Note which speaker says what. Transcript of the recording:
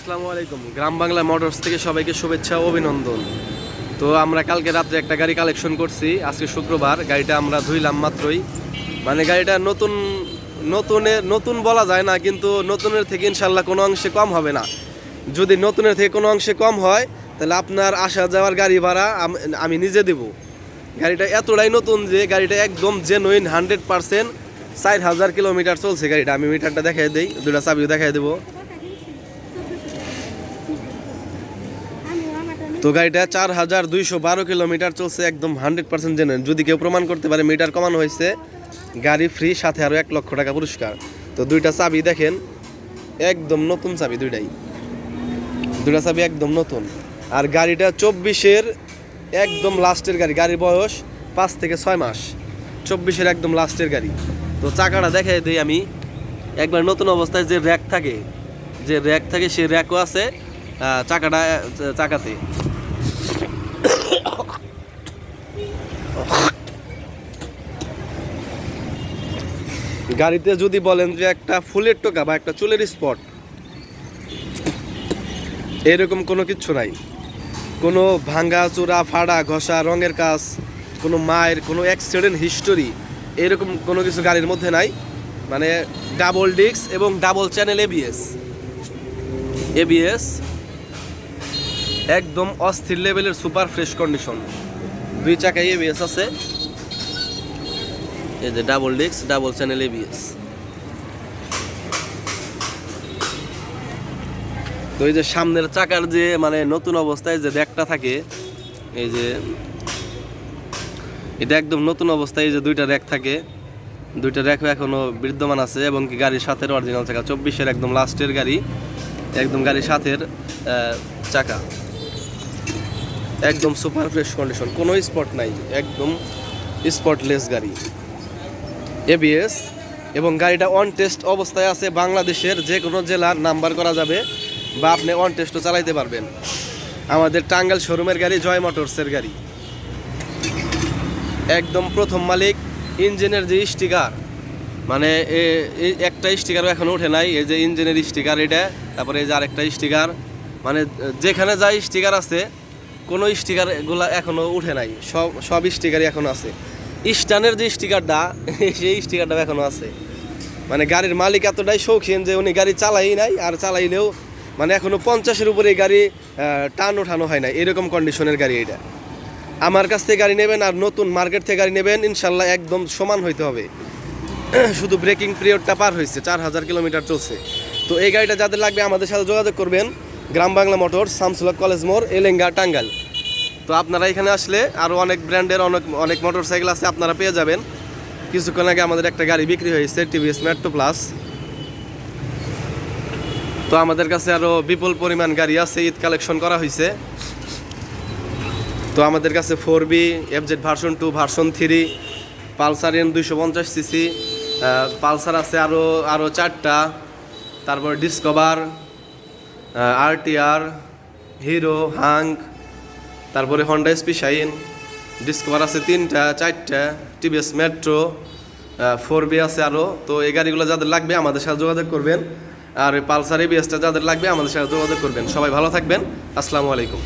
Speaker 1: আসসালামু আলাইকুম। গ্রাম বাংলা মোটরস থেকে সবাইকে শুভেচ্ছা অভিনন্দন। তো আমরা কালকে রাত্রে একটা গাড়ি কালেকশন করছি। আজকে শুক্রবার, গাড়িটা আমরা ধুইলাম মাত্রই। মানে গাড়িটা নতুন, নতুনে, নতুন বলা যায় না, কিন্তু নতুনের থেকে ইনশাল্লাহ কোনো অংশে কম হবে না। যদি নতুনের থেকে কোনো অংশে কম হয়, তাহলে আপনার আসা যাওয়ার গাড়ি ভাড়া আমি নিজে দেব। গাড়িটা এতটাই নতুন যে গাড়িটা একদম জেনুইন হান্ড্রেড পার্সেন্ট চার হাজার কিলোমিটার চলছে গাড়িটা। আমি মিটারটা দেখাই দিই দুটা চাবিও দেখাই দেবো। তো গাড়িটা চার হাজার দুইশো বারো কিলোমিটার চলছে, একদম হান্ড্রেড পার্সেন্ট জেনুইন যদি কেউ প্রমাণ করতে পারে, মিটার কমানো হয়েছে, গাড়ি ফ্রি সাথে আরও এক লক্ষ টাকা পুরস্কার। তো দুইটা চাবি দেখেন, একদম নতুন চাবি দুইটাই। দুইটা চাবি একদম নতুন। আর গাড়িটা চব্বিশের একদম লাস্টের গাড়ি, গাড়ির বয়স পাঁচ থেকে ছয় মাস। চব্বিশের একদম লাস্টের গাড়ি। তো চাকাটা দেখে দিই আমি। একবার নতুন অবস্থায় যে র্যাক থাকে, যে র্যাক থাকে, সেই র্যাকও আছে চাকাটা চাকাতে। গাড়িতে যদি বলেন যে একটা ফুলের টোকা বা একটা চুলের স্পট, এরকম কোনো কিচ্ছু নাই। কোনো ভাঙ্গা চূড়া, ফাড়া, ঘষা, রঙের কাজ, কোনো মায়ের কোনো অ্যাক্সিডেন্ট হিস্টোরি এরকম কোনো কিছু গাড়ির মধ্যে নাই। মানে ডাবল ডিস্ক এবং ডাবল চ্যানেল এবিএস এবিএস একদম অস্থির লেভেলের সুপার ফ্রেশ কন্ডিশন দুই চাকায় এবিএস আছে। এই যে double disc double channel ABS তো এই যে সামনের চাকার যে মানে নতুন অবস্থায় যে র্যাকটা থাকে, এই যে, এটা একদম নতুন অবস্থায় এই যে দুইটা র্যাক থাকে। দুইটা র্যাকও এখনও বিদ্যমান আছে এবং কি গাড়ির সাথের অরিজিনাল চাকা। চব্বিশের একদম লাস্টের গাড়ি, একদম গাড়ির সাথের চাকা। একদম সুপার ফ্রেশ কন্ডিশন কোনো স্পট নাই, একদম স্পটলেস গাড়ি। এবিএস এবং গাড়িটা অন টেস্ট অবস্থায় আছে বাংলাদেশের যে কোনো জেলার নাম্বার করা যাবে বা আপনি অন টেস্টও চালাইতে পারবেন। আমাদের টাঙ্গাইল শোরুমের গাড়ি, জয় মোটরসের গাড়ি। একদম প্রথম মালিক, ইঞ্জিনের যে স্টিকার মানে একটা স্টিকারও এখনও ওঠে নাই, এই যে ইঞ্জিনের স্টিকার এটা, তারপরে এই যে আরেকটা স্টিকার মানে যেখানে যা স্টিকার আছে, কোনো স্টিকার এখনও উঠে নাই, সব সব স্টিকারই এখনও আছে। স্টানের যে স্টিকারটা, সেই স্টিকারটা এখনও আছে। মানে গাড়ির মালিক এতটাই শৌখিন যে উনি গাড়ি চালাই নাই, আর চালাইলেও মানে এখনও পঞ্চাশের উপরে গাড়ি টান ওঠানো হয় না এরকম কন্ডিশনের গাড়ি এটা। আমার কাছ থেকে গাড়ি নেবেন আর নতুন মার্কেট থেকে গাড়ি নেবেন, ইনশাল্লাহ একদম সমান হইতে হবে। শুধু ব্রেকিং পিরিয়ডটা পার হয়েছে, চার হাজার কিলোমিটার চলছে। তো এই গাড়িটা যাদের লাগবে আমাদের সাথে যোগাযোগ করবেন। গ্রাম বাংলা মোটর শামসুল্লাহ কলেজ মোড়, এলেঙ্গা টাঙ্গাল তো আপনারা এখানে আসলে আরও অনেক ব্র্যান্ডের অনেক অনেক মোটর সাইকেল আছে, আপনারা পেয়ে যাবেন। কিছুক্ষণ আগে আমাদের একটা গাড়ি বিক্রি হয়েছে টিভিএস মেট্রো প্লাস তো আমাদের কাছে আরও বিপুল পরিমাণ গাড়ি আছে, ঈদ কালেকশন করা হয়েছে। তো আমাদের কাছে four B FZ version two version three Pulsar N দুইশো পঞ্চাশ সিসি পালসার আছে আরও আরও চারটা। তারপর ডিসকভার আরটিআর হিরো হাঙ্ক তারপরে হন্ডা এসপি শাইন ডিসকভার আছে তিনটা, চারটা টিভিএস মেট্রো ফোর বি আছে আরও তো এই গাড়িগুলো যাদের লাগবে আমাদের সাথে যোগাযোগ করবেন। আর পালসার এবিএসটা যাদের লাগবে আমাদের সাথে যোগাযোগ করবেন। সবাই ভালো থাকবেন। আসসালামু আলাইকুম।